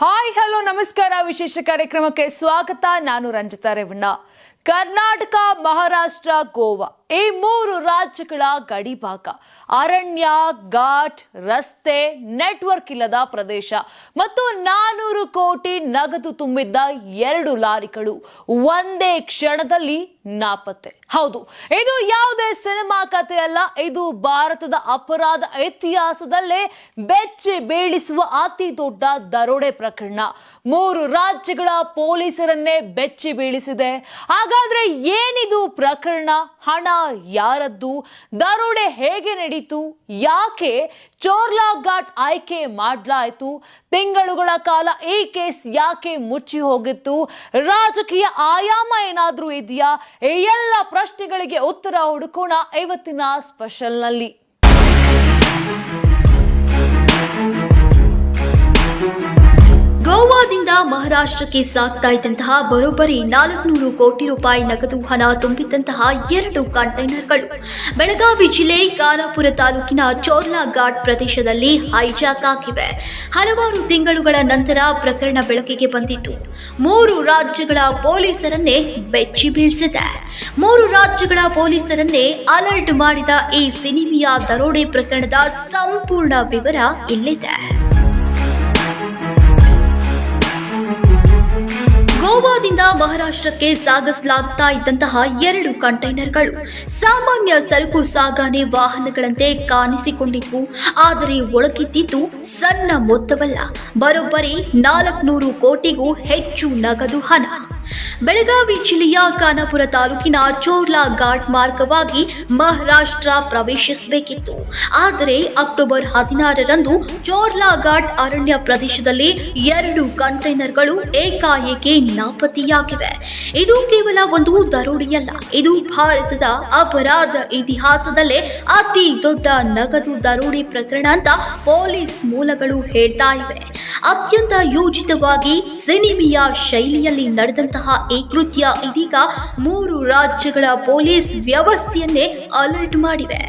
Hi hello ನಮಸ್ಕಾರ. ವಿಶೇಷ ಕಾರ್ಯಕ್ರಮಕ್ಕೆ ಸ್ವಾಗತ. ನಾನು ರಂಜಿತಾ ರೇವಣ್ಣ. ಕರ್ನಾಟಕ, ಮಹಾರಾಷ್ಟ್ರ, ಗೋವಾ ಈ ಮೂರು ರಾಜ್ಯಗಳ ಗಡಿಭಾಗ. ಅರಣ್ಯ, ಘಾಟ್, ರಸ್ತೆ, ನೆಟ್ವರ್ಕ್ ಇಲ್ಲದ ಪ್ರದೇಶ ಮತ್ತು ನಾನೂರು ಕೋಟಿ ನಗದು ತುಂಬಿದ್ದ ಎರಡು ಲಾರಿಗಳು ಒಂದೇ ಕ್ಷಣದಲ್ಲಿ ನಾಪತ್ತೆ. ಹೌದು, ಇದು ಯಾವುದೇ ಸಿನಿಮಾ ಕಥೆ ಅಲ್ಲ, ಇದು ಭಾರತದ ಅಪರಾಧ ಇತಿಹಾಸದಲ್ಲೇ ಬೆಚ್ಚಿ ಬೀಳಿಸುವ ಅತಿ ದೊಡ್ಡ ದರೋಡೆ ಪ್ರಕರಣ. ಮೂರು ರಾಜ್ಯಗಳ ಪೊಲೀಸರನ್ನೇ ಬೆಚ್ಚಿ ಬೀಳಿಸಿದೆ. ಹಾಗಾದ್ರೆ ಏನಿದು ಪ್ರಕರಣ? ಹಣ ಯಾರದ್ದು? ದರೋಡೆ ಹೇಗೆ ನಡೀತು? ಯಾಕೆ ಚೋರ್ಲಾ ಘಾಟ್ ಆಯ್ಕೆ ಮಾಡಲಾಯಿತು? ತಿಂಗಳುಗಳ ಕಾಲ ಈ ಕೇಸ್ ಯಾಕೆ ಮುಚ್ಚಿ ಹೋಗಿತ್ತು? ರಾಜಕೀಯ ಆಯಾಮ ಏನಾದ್ರೂ ಇದೆಯಾ? ಈ ಎಲ್ಲ ಪ್ರಶ್ನೆಗಳಿಗೆ ಉತ್ತರ ಹುಡುಕೋಣ ಇವತ್ತಿನ ಸ್ಪೆಷಲ್ ಮಹಾರಾಷ್ಟ್ರಕ್ಕೆ ಸಾಗ್ತಾ ಇದ್ದಂತಹ ಬರೋಬ್ಬರಿ ನಾಲ್ಕುನೂರು ಕೋಟಿ ರೂಪಾಯಿ ನಗದು ಹಣ ತುಂಬಿದ್ದಂತಹ ಎರಡು ಕಂಟೈನರ್ಗಳು. ಬೆಳಗಾವಿ ಜಿಲ್ಲೆ ಖಾನಾಪುರ ತಾಲೂಕಿನ ಚೋರ್ಲಾ ಘಾಟ್ ಪ್ರದೇಶದಲ್ಲಿ ಹೈಜಾಕ್ ಆಗಿವೆ. ಹಲವಾರು ತಿಂಗಳುಗಳ ನಂತರ ಪ್ರಕರಣ ಬೆಳಕಿಗೆ ಬಂದಿತ್ತು ಮೂರು ರಾಜ್ಯಗಳ ಪೊಲೀಸರನ್ನೇ ಬೆಚ್ಚಿ ಬೀಳಿಸಿದೆ. ಮೂರು ರಾಜ್ಯಗಳ ಪೊಲೀಸರನ್ನೇ ಅಲರ್ಟ್ ಮಾಡಿದ ಈ ಸಿನಿಮೆಯ ದರೋಡೆ ಪ್ರಕರಣದ ಸಂಪೂರ್ಣ ವಿವರ ಇಲ್ಲಿದೆ. ಗೋವಾದಿಂದ ಮಹಾರಾಷ್ಟ್ರಕ್ಕೆ ಸಾಗಿಸಲಾಗ್ತಾ ಇದ್ದಂತಹ ಎರಡು ಕಂಟೈನರ್ಗಳು ಸಾಮಾನ್ಯ ಸರಕು ಸಾಗಣೆ ವಾಹನಗಳಂತೆ ಕಾಣಿಸಿಕೊಂಡಿದ್ವು ಆದರೆ ಒಳಗಿದ್ದಿದ್ದು ಸಣ್ಣ ಮೊತ್ತವಲ್ಲ. ಬರೋಬ್ಬರಿ ನಾಲ್ಕುನೂರು ಕೋಟಿಗೂ ಹೆಚ್ಚು ನಗದು ಹಣ. ಬೆಳಗಾವಿ ಜಿಲ್ಲೆಯ ಖಾನಾಪುರ ತಾಲೂಕಿನ ಚೋರ್ಲಾ ಘಾಟ್ ಮಾರ್ಗವಾಗಿ ಮಹಾರಾಷ್ಟ್ರ ಪ್ರವೇಶಿಸಬೇಕಿತ್ತು. ಆದರೆ ಅಕ್ಟೋಬರ್ ಹದಿನಾರರಂದು ಚೋರ್ಲಾ ಘಾಟ್ ಅರಣ್ಯ ಪ್ರದೇಶದಲ್ಲಿ ಎರಡು ಕಂಟೈನರ್ಗಳು ಏಕಾಏಕಿ ನಾಪತ್ತೆಯಾಗಿವೆ. ಇದು ಕೇವಲ ಒಂದು ದರೋಡೆಯಲ್ಲ, ಇದು ಭಾರತದ ಅಪರಾಧ ಇತಿಹಾಸದಲ್ಲೇ ಅತಿ ದೊಡ್ಡ ನಗದು ದರೋಡೆ ಪ್ರಕರಣ ಅಂತ ಪೊಲೀಸ್ ಮೂಲಗಳು ಹೇಳ್ತಾ ಇವೆ. ಅತ್ಯಂತ ಯೋಜಿತವಾಗಿ ಸಿನಿಮೆಯ ಶೈಲಿಯಲ್ಲಿ ನಡೆದಂತಹ ಈ ಕೃತ್ಯ ಇದೀಗ ಮೂರು ರಾಜ್ಯಗಳ ಪೊಲೀಸ್ ವ್ಯವಸ್ಥೆಯನ್ನೇ ಅಲರ್ಟ್ ಮಾಡಿವೆ.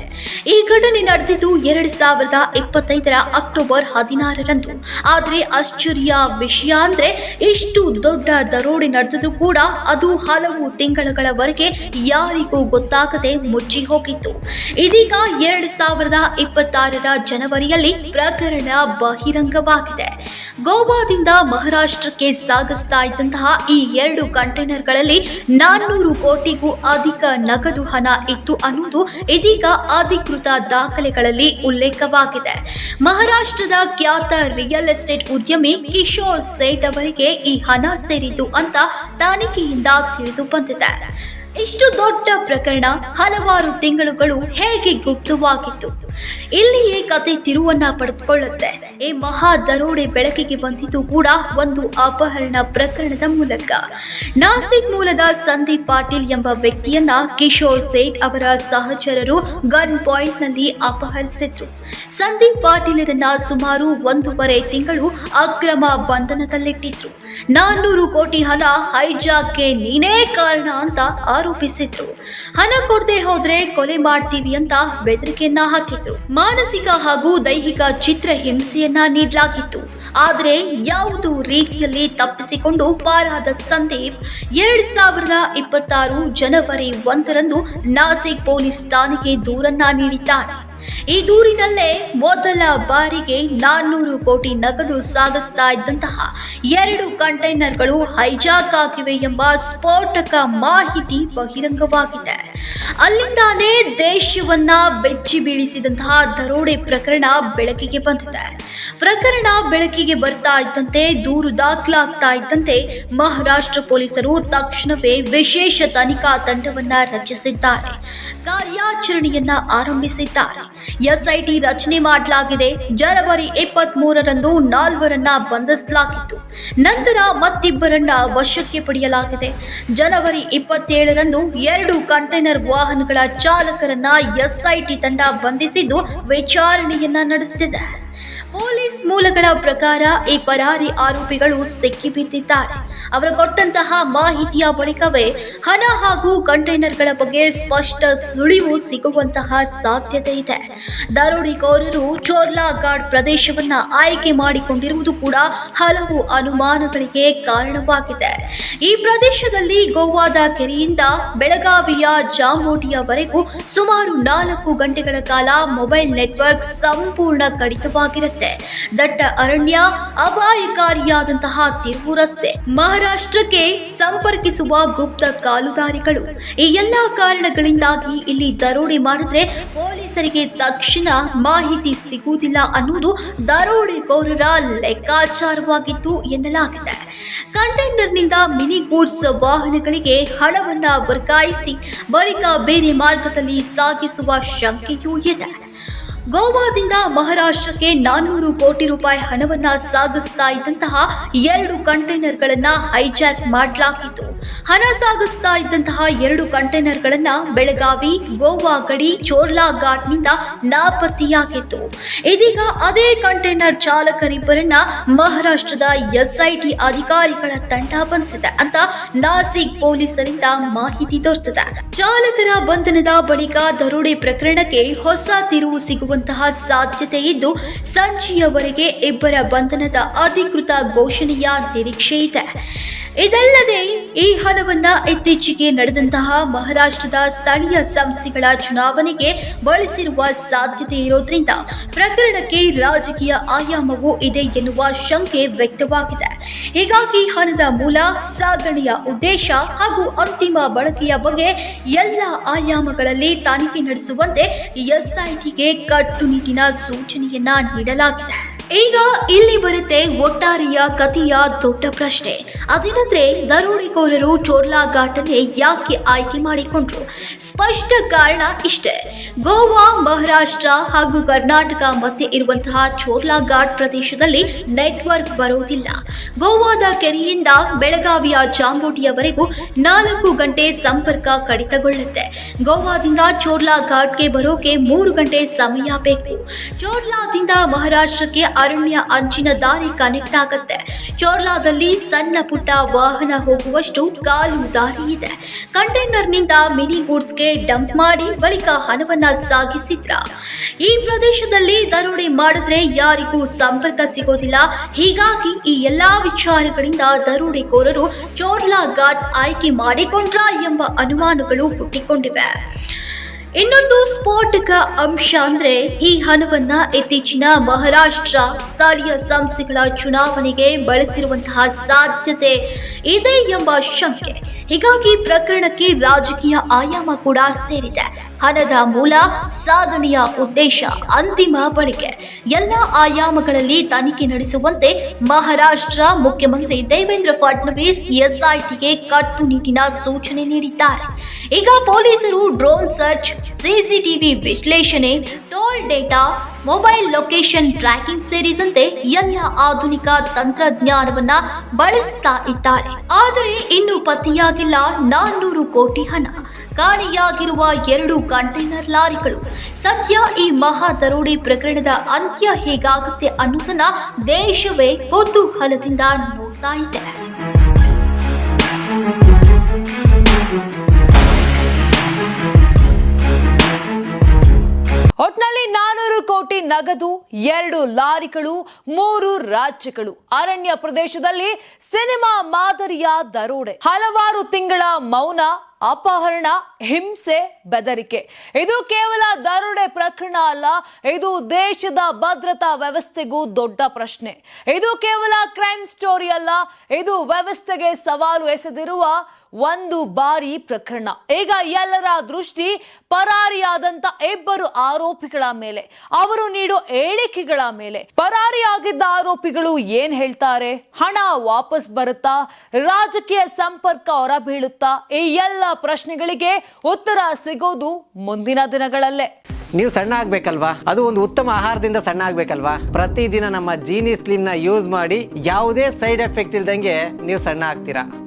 ಈ ಘಟನೆ ನಡೆದಿದ್ದು ಎರಡು ಸಾವಿರದ ಇಪ್ಪತ್ತೈದರ ಅಕ್ಟೋಬರ್ ಹದಿನಾರರಂದು. ಆದರೆ ಆಶ್ಚರ್ಯ ವಿಷಯ ಅಂದ್ರೆ ಇಷ್ಟು ದೊಡ್ಡ ದರೋಡೆ ನಡೆದಿದ್ರು ಕೂಡ ಅದು ಹಲವು ತಿಂಗಳುಗಳವರೆಗೆ ಯಾರಿಗೂ ಗೊತ್ತಾಗದೆ ಮುಚ್ಚಿ ಹೋಗಿತ್ತು. ಇದೀಗ ಎರಡು ಸಾವಿರದ ಇಪ್ಪತ್ತಾರರ ಜನವರಿಯಲ್ಲಿ ಪ್ರಕರಣ ಬಹಿರಂಗವಾಗಿದೆ. ಗೋವಾದಿಂದ ಮಹಾರಾಷ್ಟ್ರಕ್ಕೆ ಸಾಗಿಸ್ತಾ ಇದ್ದಂತಹ ಈ ಎರಡು ಕಂಟೈನರ್ಗಳಲ್ಲಿ ನಾನ್ನೂರು ಕೋಟಿಗೂ ಅಧಿಕ ನಗದು ಹಣ ಇತ್ತು ಅನ್ನೋದು ಇದೀಗ ಅಧಿಕೃತ ದಾಖಲೆಗಳಲ್ಲಿ ಉಲ್ಲೇಖವಾಗಿದೆ. ಮಹಾರಾಷ್ಟ್ರದ ಖ್ಯಾತ ರಿಯಲ್ ಎಸ್ಟೇಟ್ ಉದ್ಯಮಿ ಕಿಶೋರ್ ಸೇಠ್ ಅವರಿಗೆ ಈ ಹಣ ಸೇರಿತು ಅಂತ ತನಿಖೆಯಿಂದ ತಿಳಿದು ಬಂದಿದೆ. ಇಷ್ಟು ದೊಡ್ಡ ಪ್ರಕರಣ ಹಲವಾರು ತಿಂಗಳುಗಳು ಹೇಗೆ ಗುಪ್ತವಾಗಿತ್ತು? ಇಲ್ಲಿಯೇ ಕತೆ ತಿರುವನ್ನ ಪಡೆದುಕೊಳ್ಳುತ್ತೆ? ಈ ಮಹಾ ದರೋಡೆ ಬೆಳಕಿಗೆ ಬಂದಿದ್ದು ಕೂಡ ಒಂದು ಅಪಹರಣ ಪ್ರಕರಣದ ಮೂಲಕ. ನಾಸಿಕ್ ಮೂಲದ ಸಂದೀಪ್ ಪಾಟೀಲ್ ಎಂಬ ವ್ಯಕ್ತಿಯನ್ನ ಕಿಶೋರ್ ಸೇಠ್ ಅವರ ಸಹಚರರು ಗನ್ ಪಾಯಿಂಟ್ನಲ್ಲಿ ಅಪಹರಿಸಿದ್ರು. ಸಂದೀಪ್ ಪಾಟೀಲರನ್ನ ಸುಮಾರು ಒಂದೂವರೆ ತಿಂಗಳು ಅಕ್ರಮ ಬಂಧನದಲ್ಲಿಟ್ಟಿದ್ರು. ನಾನ್ನೂರು ಕೋಟಿ ಹಣ ಹೈಜಾಕ್ಗೆ ನೀನೇ ಕಾರಣ ಅಂತ ಆರೋಪಿಸಿದ್ರು. ಹಣ ಕೊಡದೆ ಹೋದ್ರೆ ಕೊಲೆ ಮಾಡ್ತೀವಿ ಅಂತ ಬೆದರಿಕೆಯನ್ನ ಹಾಕಿದ್ರು. ಮಾನಸಿಕ ಹಾಗೂ ದೈಹಿಕ ಚಿತ್ರ ಹಿಂಸೆಯನ್ನ ನೀಡಲಾಗಿತ್ತು. ಆದರೆ ಯಾವುದು ರೀತಿಯಲ್ಲಿ ತಪ್ಪಿಸಿಕೊಂಡು ಪಾರಾದ ಸಂದೀಪ್ ಎರಡ್ ಸಾವಿರದ ಇಪ್ಪತ್ತಾರು ಜನವರಿ ಒಂದರಂದು ನಾಸಿಕ್ ಪೊಲೀಸ್ ಠಾಣೆಗೆ ದೂರನ್ನ ನೀಡಿದ್ದಾನೆ. ಈ ದೂರಿನಲ್ಲೇ ಮೊದಲ ಬಾರಿಗೆ ನಾನ್ನೂರು ಕೋಟಿ ನಗದು ಸಾಗಿಸ್ತಾ ಇದ್ದಂತಹ ಎರಡು ಕಂಟೈನರ್ಗಳು ಹೈಜಾಕ್ ಆಗಿವೆ ಎಂಬ ಸ್ಫೋಟಕ ಮಾಹಿತಿ ಬಹಿರಂಗವಾಗಿದೆ. ಅಲ್ಲಿಂದಾನೇ ದೇಶವನ್ನ ಬೆಚ್ಚಿ ಬೀಳಿಸಿದಂತಹ ದರೋಡೆ ಪ್ರಕರಣ ಬೆಳಕಿಗೆ ಬಂದಿದೆ. ಪ್ರಕರಣ ಬೆಳಕಿಗೆ ಬರ್ತಾ ಇದ್ದಂತೆ, ದೂರು ದಾಖಲಾಗ್ತಾ ಇದ್ದಂತೆ ಮಹಾರಾಷ್ಟ್ರ ಪೊಲೀಸರು ತಕ್ಷಣವೇ ವಿಶೇಷ ತನಿಖಾ ತಂಡವನ್ನ ರಚಿಸಿದ್ದಾರೆ. ಕಾರ್ಯಾಚರಣೆಯನ್ನ ಆರಂಭಿಸಿದ್ದಾರೆ. ಎಸ್ಐಟಿ ರಚನೆ ಮಾಡಲಾಗಿದೆ. ಜನವರಿ ಇಪ್ಪತ್ತ್ ಮೂರರಂದು ನಾಲ್ವರನ್ನ ಬಂಧಿಸಲಾಗಿತ್ತು. ನಂತರ ಮತ್ತಿಬ್ಬರನ್ನ ವಶಕ್ಕೆ ಪಡೆಯಲಾಗಿದೆ. ಜನವರಿ ಇಪ್ಪತ್ತೇಳರಂದು ಎರಡು ಕಂಟೈನರ್ ವಾಹನಗಳ ಚಾಲಕರನ್ನ ಎಸ್ಐಟಿ ತಂಡ ಬಂಧಿಸಿದ್ದು ವಿಚಾರಣೆಯನ್ನ ನಡೆಸುತ್ತಿದೆ ಪೊಲೀಸ್ ಮೂಲಗಳ ಪ್ರಕಾರ ಈ ಪರಾರಿ ಆರೋಪಿಗಳು ಸಿಕ್ಕಿಬಿದ್ದಿದ್ದಾರೆ. ಅವರು ಕೊಟ್ಟಂತಹ ಮಾಹಿತಿಯ ಬಳಿಕವೇ ಹಣ ಹಾಗೂ ಕಂಟೈನರ್ಗಳ ಬಗ್ಗೆ ಸ್ಪಷ್ಟ ಸುಳಿವು ಸಿಗುವಂತಹ ಸಾಧ್ಯತೆ ಇದೆ. ದರೋಡಿಕೋರರು ಚೋರ್ಲಾ ಘಾಟ್ ಪ್ರದೇಶವನ್ನ ಆಯ್ಕೆ ಮಾಡಿಕೊಂಡಿರುವುದು ಕೂಡ ಹಲವು ಅನುಮಾನಗಳಿಗೆ ಕಾರಣವಾಗಿದೆ. ಈ ಪ್ರದೇಶದಲ್ಲಿ ಗೋವಾದ ಕೆರೆಯಿಂದ ಬೆಳಗಾವಿಯ ಜಾಂಬೋಟಿಯವರೆಗೂ ಸುಮಾರು ನಾಲ್ಕು ಗಂಟೆಗಳ ಕಾಲ ಮೊಬೈಲ್ ನೆಟ್ವರ್ಕ್ ಸಂಪೂರ್ಣ ಕಡಿತವಾಗಿರುತ್ತೆ. ದಟ್ಟ ಅರಣ್ಯ, ಅಪಾಯಕಾರಿಯಾದಂತಹ ತಿರುವು ರಸ್ತೆ, ಮಹಾರಾಷ್ಟ್ರಕ್ಕೆ ಸಂಪರ್ಕಿಸುವ ಗುಪ್ತ ಕಾಲುದಾರಿಗಳು. ಈ ಎಲ್ಲಾ ಕಾರಣಗಳಿಂದಾಗಿ ಇಲ್ಲಿ ದರೋಡೆ ಮಾಡಿದ್ರೆ ಪೊಲೀಸರಿಗೆ ತಕ್ಷಣ ಮಾಹಿತಿ ಸಿಗುವುದಿಲ್ಲ ಅನ್ನುವುದು ದರೋಡೆಕೋರರ ಲೆಕ್ಕಾಚಾರವಾಗಿತ್ತು ಎನ್ನಲಾಗಿದೆ. ಕಂಟೈನರ್ನಿಂದ ಮಿನಿ ಗೂಡ್ಸ್ ವಾಹನಗಳಿಗೆ ಹಣವನ್ನ ವರ್ಗಾಯಿಸಿ ಬಳಿಕ ಬೇರೆ ಮಾರ್ಗದಲ್ಲಿ ಸಾಗಿಸುವ ಶಂಕೆಯೂ ಇದೆ. ಗೋವಾದಿಂದ ಮಹಾರಾಷ್ಟ್ರಕ್ಕೆ ನಾನ್ನೂರು ಕೋಟಿ ರೂಪಾಯಿ ಹಣವನ್ನ ಸಾಗಿಸ್ತಾ ಇದ್ದಂತಹ ಎರಡು ಕಂಟೈನರ್ಗಳನ್ನ ಹೈಜಾಕ್ ಮಾಡಲಾಗಿತ್ತು. ಹಣ ಸಾಗಿಸ್ತಾ ಇದ್ದಂತಹ ಎರಡು ಕಂಟೈನರ್ಗಳನ್ನ ಬೆಳಗಾವಿ, ಗೋವಾ ಗಡಿ, ಚೋರ್ಲಾ ಘಾಟ್ನಿಂದ ನಾಪತ್ತೆಯಾಗಿತ್ತು. ಇದೀಗ ಅದೇ ಕಂಟೈನರ್ ಚಾಲಕರಿಬ್ಬರನ್ನ ಮಹಾರಾಷ್ಟ್ರದ ಎಸ್ಐಟಿ ಅಧಿಕಾರಿಗಳ ತಂಡ ಬಂಧಿಸಿದೆ ಅಂತ ನಾಸಿಕ್ ಪೊಲೀಸರಿಂದ ಮಾಹಿತಿ ದೊರೆತಿದೆ. ಚಾಲಕರ ಬಂಧನದ ಬಳಿಕ ದರೋಡೆ ಪ್ರಕರಣಕ್ಕೆ ಹೊಸ ತಿರುವು ಸಿಗುವಂತಹ ಸಾಧ್ಯತೆ ಇದ್ದು ಸಂಜೆಯವರೆಗೆ ಇಬ್ಬರ ಬಂಧನದ ಅಧಿಕೃತ ಘೋಷಣೆಯ ನಿರೀಕ್ಷೆ ಇದೆ. ಇದಲ್ಲದೆ, ಈ ಹಣವನ್ನ ಇತ್ತೀಚೆಗೆ ನಡೆದಂತಹ ಮಹಾರಾಷ್ಟ್ರದ ಸ್ಥಳೀಯ ಸಂಸ್ಥೆಗಳ ಚುನಾವಣೆಗೆ ಬಳಸಿರುವ ಸಾಧ್ಯತೆ ಇರೋದ್ರಿಂದ ಪ್ರಕರಣಕ್ಕೆ ರಾಜಕೀಯ ಆಯಾಮವೂ ಇದೆ ಎನ್ನುವ ಶಂಕೆ ವ್ಯಕ್ತವಾಗಿದೆ. ಹೀಗಾಗಿ ಹಣದ ಮೂಲ, ಸಾಗಣೆಯ ಉದ್ದೇಶ ಹಾಗೂ ಅಂತಿಮ ಬಳಕೆಯ ಬಗ್ಗೆ ಎಲ್ಲ ಆಯಾಮಗಳಲ್ಲಿ ತನಿಖೆ ನಡೆಸುವಂತೆ ಎಸ್ಐಟಿಗೆ ಕಟ್ಟುನಿಟ್ಟಿನ ಸೂಚನೆಯನ್ನ ನೀಡಲಾಗಿದೆ. ಈಗ ಇಲ್ಲಿ ಬರುತ್ತೆ ಒಟ್ಟಾರೆಯ ಕಥೆಯ ದೊಡ್ಡ ಪ್ರಶ್ನೆ. ಅದೇನಂದ್ರೆ, ದರೋಡೆಕೋರರು ಚೋರ್ಲಾ ಘಾಟನೆ ಯಾಕೆ ಆಯ್ಕೆ ಮಾಡಿಕೊಂಡ್ರು? ಸ್ಪಷ್ಟ ಕಾರಣ ಇಷ್ಟೇ. ಗೋವಾ, ಮಹಾರಾಷ್ಟ್ರ ಹಾಗೂ ಕರ್ನಾಟಕ ಮಧ್ಯೆ ಇರುವಂತಹ ಚೋರ್ಲಾ ಘಾಟ್ ಪ್ರದೇಶದಲ್ಲಿ ನೆಟ್ವರ್ಕ್ ಬರೋದಿಲ್ಲ ಗೋವಾದ ಕೆರೆಯಿಂದ ಬೆಳಗಾವಿಯ ಜಾಂಬೋಟಿಯವರೆಗೂ ನಾಲ್ಕು ಗಂಟೆ ಸಂಪರ್ಕ ಕಡಿತಗೊಳ್ಳುತ್ತೆ. ಗೋವಾದಿಂದ ಚೋರ್ಲಾ ಘಾಟ್ಗೆ ಬರೋಕೆ ಮೂರು ಗಂಟೆ ಸಮಯ ಬೇಕು. ಚೋರ್ಲಾದಿಂದ ಮಹಾರಾಷ್ಟ್ರಕ್ಕೆ ಅರಣ್ಯ ಅಂಚಿನ ದಾರಿ ಕನೆಕ್ಟ್ ಆಗುತ್ತೆ. ಚೋರ್ಲಾದಲ್ಲಿ ಸಣ್ಣ ಪುಟ್ಟ ವಾಹನ ಹೋಗುವಷ್ಟು ಕಾಲು ದಾರಿ ಇದೆ. ಕಂಟೈನರ್ನಿಂದ ಮಿನಿ ಗೂಡ್ಸ್ಗೆ ಡಂಪ್ ಮಾಡಿ ಬಳಿಕ ಹಣವನ್ನ ಸಾಗಿಸಿದ್ರ. ಈ ಪ್ರದೇಶದಲ್ಲಿ ದರೋಡೆ ಮಾಡಿದ್ರೆ ಯಾರಿಗೂ ಸಂಪರ್ಕ ಸಿಗೋದಿಲ್ಲ. ಹೀಗಾಗಿ ಈ ಎಲ್ಲಾ ವಿಚಾರಗಳಿಂದ ದರೋಡೆಕೋರರು ಚೋರ್ಲಾ ಘಾಟ್ ಆಯ್ಕೆ ಮಾಡಿಕೊಂಡ್ರ ಎಂಬ ಅನುಮಾನಗಳು ಹುಟ್ಟಿಕೊಂಡಿವೆ. ಇನ್ನೊಂದು ಸ್ಫೋಟಕ ಅಂಶ ಅಂದ್ರೆ ಈ ಹಣವನ್ನ ಇತ್ತೀಚಿನ ಮಹಾರಾಷ್ಟ್ರ ಸ್ಥಳೀಯ ಸಂಸ್ಥೆಗಳ ಚುನಾವಣೆಗೆ ಬಳಸಿರುವಂತಹ ಸಾಧ್ಯತೆ ಇದೆ ಎಂಬ ಶಂಕೆ. ಹೀಗಾಗಿ ಪ್ರಕರಣಕ್ಕೆ ರಾಜಕೀಯ ಆಯಾಮ ಕೂಡ ಸೇರಿದೆ. ಹಣದ ಮೂಲ, ಸಾಧನೆಯ ಉದ್ದೇಶ ಅಂತಿಮ ಬಳಿಕೆ. ಎಲ್ಲ ಆಯಾಮಗಳಲ್ಲಿ ತನಿಖೆ ನಡೆಸುವಂತೆ ಮಹಾರಾಷ್ಟ್ರ ಮುಖ್ಯಮಂತ್ರಿ ದೇವೇಂದ್ರ ಫಡ್ನವೀಸ್ ಎಸ್ಐಟಿಗೆ ಕಟ್ಟುನಿಟ್ಟಿನ ಸೂಚನೆ ನೀಡಿದ್ದಾರೆ. ಈಗ ಪೊಲೀಸರು ಡ್ರೋನ್ ಸರ್ಚ್, ಸಿಸಿಟಿವಿ ವಿಶ್ಲೇಷಣೆ, toll data mobile location tracking ಸೇರಿದಂತೆ ಎಲ್ಲ ಆಧುನಿಕ ತಂತ್ರಜ್ಞಾನವನ್ನ ಬಳಸ್ತಾ ಇದ್ದಾರೆ. ಆದರೆ ಇನ್ನು ಪತಿಯಾಗಿಲ್ಲ ನಾನ್ನೂರು ಕೋಟಿ ಹಣ. ಖಾಲಿಯಾಗಿರುವ ಎರಡು ಕಂಟೈನರ್ ಲಾರಿಗಳು. ಸದ್ಯ ಈ ಮಹಾ ದರೋಡೆ ಪ್ರಕರಣದ ಅಂತ್ಯ ಹೇಗಾಗುತ್ತೆ ಅನ್ನೋದನ್ನ ದೇಶವೇ ಕುತೂಹಲದಿಂದ ನೋಡ್ತಾ ಇದೆ. ಒಟ್ನಲ್ಲಿ ನಾನೂರು ಕೋಟಿ ನಗದು, ಎರಡು ಲಾರಿಗಳು, ಮೂರು ರಾಜ್ಯಗಳು. ಅರಣ್ಯ ಪ್ರದೇಶದಲ್ಲಿ ಸಿನಿಮಾ ಮಾದರಿಯ ದರೋಡೆ. ಹಲವಾರು ತಿಂಗಳ ಮೌನ ಅಪಹರಣ, ಹಿಂಸೆ, ಬೆದರಿಕೆ. ಇದು ಕೇವಲ ದರೋಡೆ ಪ್ರಕರಣ ಅಲ್ಲ, ಇದು ದೇಶದ ಭದ್ರತಾ ವ್ಯವಸ್ಥೆಗೂ ದೊಡ್ಡ ಪ್ರಶ್ನೆ. ಇದು ಕೇವಲ ಕ್ರೈಮ್ ಸ್ಟೋರಿ ಅಲ್ಲ, ಇದು ವ್ಯವಸ್ಥೆಗೆ ಸವಾಲು ಎಸೆದಿರುವ ಒಂದು ಬಾರಿ ಪ್ರಕರಣ. ಈಗ ಎಲ್ಲರ ದೃಷ್ಟಿ ಪರಾರಿಯಾದಂತ ಇಬ್ಬರು ಆರೋಪಿಗಳ ಮೇಲೆ. ಅವರು ನೀಡೋ ಹೇಳಿಕೆಗಳ ಮೇಲೆ. ಪರಾರಿಯಾಗಿದ್ದ ಆರೋಪಿಗಳು ಏನ್ ಹೇಳ್ತಾರೆ? ಹಣ ವಾಪಸ್ ಬರುತ್ತಾ? ರಾಜಕೀಯ ಸಂಪರ್ಕ ಹೊರಬೀಳುತ್ತಾ? ಈ ಎಲ್ಲ ಪ್ರಶ್ನೆಗಳಿಗೆ ಉತ್ತರ ಸಿಗೋದು ಮುಂದಿನ ದಿನಗಳಲ್ಲೇ. ನೀವು ಸಣ್ಣ ಆಗ್ಬೇಕಲ್ವಾ? ಅದು ಒಂದು ಉತ್ತಮ ಆಹಾರದಿಂದ ಸಣ್ಣ ಆಗ್ಬೇಕಲ್ವಾ? ಪ್ರತಿದಿನ ನಮ್ಮ ಜೀನಿ ಸ್ಲಿಮ್ನ ಯೂಸ್ ಮಾಡಿ ಯಾವುದೇ ಸೈಡ್ ಎಫೆಕ್ಟ್ ಇಲ್ದಂಗೆ ನೀವು ಸಣ್ಣ ಆಗ್ತೀರಾ?